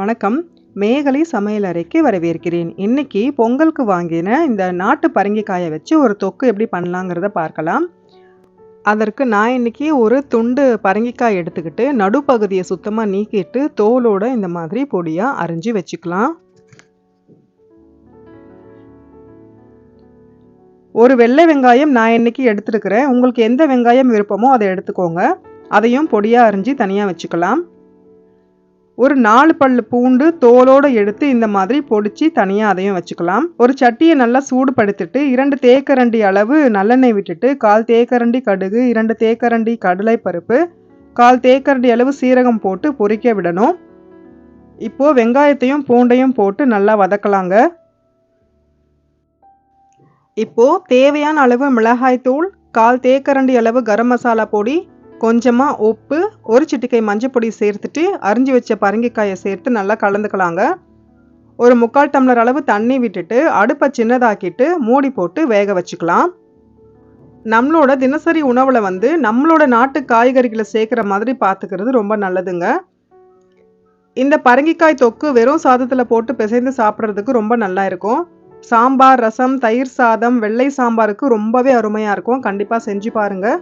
வணக்கம். மேகலை சமையல் அறைக்கு வரவேற்கிறேன். இன்னைக்கு பொங்கலுக்கு வாங்கின இந்த நாட்டு பரங்கிக்காயை வச்சு ஒரு தொக்கு எப்படி பண்ணலாங்கிறத பார்க்கலாம். அதற்கு நான் இன்னைக்கு ஒரு துண்டு பரங்கிக்காய் எடுத்துக்கிட்டு நடுப்பகுதியை சுத்தமாக நீக்கிட்டு தோலோட இந்த மாதிரி பொடியாக அரிஞ்சு வச்சுக்கலாம். ஒரு வெள்ளை வெங்காயம் நான் இன்னைக்கு எடுத்துருக்கிறேன். உங்களுக்கு எந்த வெங்காயம் விருப்பமோ அதை எடுத்துக்கோங்க. அதையும் பொடியாக அரிஞ்சு தனியாக வச்சுக்கலாம். ஒரு நாலு பல்லு பூண்டு தோலோடு எடுத்து இந்த மாதிரி பொடிச்சு தனியாக அதையும் வச்சுக்கலாம். ஒரு சட்டியை நல்லா சூடுபடுத்திட்டு இரண்டு தேக்கரண்டி அளவு நல்லெண்ணெய் விட்டுட்டு கால் தேக்கரண்டி கடுகு இரண்டு தேக்கரண்டி கடலை பருப்பு கால் தேக்கரண்டி அளவு சீரகம் போட்டு பொரிக்க விடணும். இப்போது வெங்காயத்தையும் பூண்டையும் போட்டு நல்லா வதக்கலாங்க. இப்போது தேவையான அளவு மிளகாய் தூள் கால் தேக்கரண்டி அளவு கரம் மசாலா பொடி கொஞ்சமாக உப்பு ஒரு சிட்டிக்கை மஞ்சப்பொடி சேர்த்துட்டு அரிஞ்சு வச்ச பரங்கிக்காயை சேர்த்து நல்லா கலந்துக்கலாங்க. ஒரு முக்கால் டம்ளர் அளவு தண்ணி விட்டுட்டு அடுப்பை சின்னதாக்கிட்டு மூடி போட்டு வேக வச்சுக்கலாம். நம்மளோட தினசரி உணவில் வந்து நம்மளோட நாட்டு காய்கறிகளை சேர்க்குற மாதிரி பார்த்துக்கிறது ரொம்ப நல்லதுங்க. இந்த பரங்கிக்காய் தொக்கு வெறும் சாதத்தில் போட்டு பிசைந்து சாப்பிட்றதுக்கு ரொம்ப நல்லா இருக்கும். சாம்பார் ரசம் தயிர் சாதம் வெள்ளை சாம்பாருக்கு ரொம்பவே அருமையாக இருக்கும். கண்டிப்பாக செஞ்சு பாருங்கள்